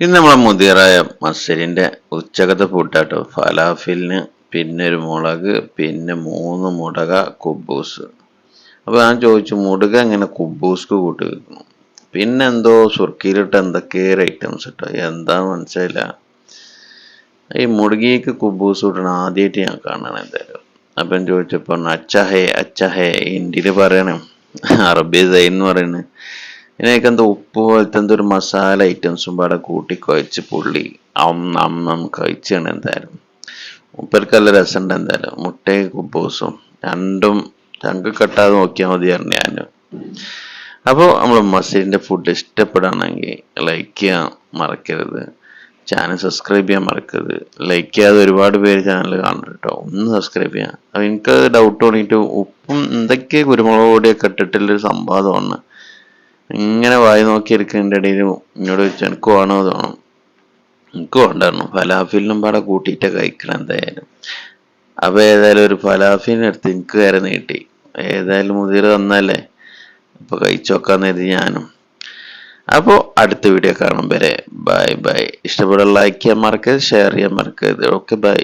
ഇന്ന് നമ്മളെ മുതിയറായ മസരിന്റെ ഉച്ചകത്തെ ഫുഡാട്ടോ ഫലാഫിലിന് പിന്നെ ഒരു മുളക് പിന്നെ മൂന്ന് മുടക കുബൂസ്. അപ്പോൾ ഞാൻ ചോദിച്ചു മുടുക എങ്ങനെ കുബൂസ്ക്ക് കൂട്ടി വെക്കുന്നു പിന്നെ എന്തോ സുർക്കിയിലിട്ട് എന്തൊക്കെയൊരു ഐറ്റംസ് ഇട്ടോ? എന്താ മനസ്സിലായില്ല. ഈ മുടുകിക്ക് കുബൂസ് കൂട്ടണം ആദ്യമായിട്ട് ഞാൻ കാണണം എന്തായാലും. അപ്പം ചോദിച്ചപ്പോൾ അച്ചഹേ അച്ചഹേ ഇന്ത്യയിൽ പറയണം അറബി സൈൻ എന്ന് പറയുന്നത് ഇതിനൊക്കെ എന്തോ ഉപ്പ് പോലത്തെ എന്തോ ഒരു മസാല ഐറ്റംസും പാടെ കൂട്ടി കുഴച്ച് പുള്ളി അം അം കഴിച്ചാണ് എന്തായാലും. ഉപ്പർക്ക് നല്ല രസമുണ്ട് എന്തായാലും. മുട്ടയും കുബൂസും രണ്ടും ചങ്ക് കെട്ടാതെ നോക്കിയാൽ മതിയായിരുന്നു ഞാൻ അപ്പോൾ നമ്മൾ മസീദിന്റെ ഫുഡ് ഇഷ്ടപ്പെടുകയാണെങ്കിൽ ലൈക്ക് ചെയ്യാൻ മറക്കരുത്. ചാനൽ സബ്സ്ക്രൈബ് ചെയ്യാൻ മറക്കരുത്. ലൈക്ക് ചെയ്യാതെ ഒരുപാട് പേര് ചാനൽ കാണുന്നുണ്ട് കേട്ടോ ഒന്ന് സബ്സ്ക്രൈബ് ചെയ്യാം. അപ്പോൾ എനിക്ക് ഡൗട്ട് തോന്നിയിട്ട് ഉപ്പും എന്തൊക്കെ കുരുമുളക് പൊടിയൊക്കെ ഇട്ടിട്ടുള്ളൊരു സംവാദമാണ് ഇങ്ങനെ വായി നോക്കിയിരിക്കുന്നതിന്റെ ഇടയിൽ എന്നോട് ചോദിച്ചു എനിക്ക് വേണോ തോന്നും എനിക്ക് വേണ്ടായിരുന്നു. ഫലാഫിലിനും പാടെ കൂട്ടിയിട്ട് കഴിക്കണം എന്തായാലും. അപ്പോൾ ഏതായാലും ഒരു ഫലാഫിനെടുത്ത് എനിക്ക് കയറി നീട്ടി. ഏതായാലും മുതിർ തന്നല്ലേ? അപ്പോൾ കഴിച്ചു നോക്കാന്ന് കരുതി ഞാനും. അപ്പോൾ അടുത്ത വീഡിയോ കാണും വരെ. Bye bye. ഇഷ്ടപ്പെടുന്ന ലൈക്ക് ചെയ്യാൻ മറക്കരുത് ഷെയർ ചെയ്യാൻ മറക്കരുത്. Okay bye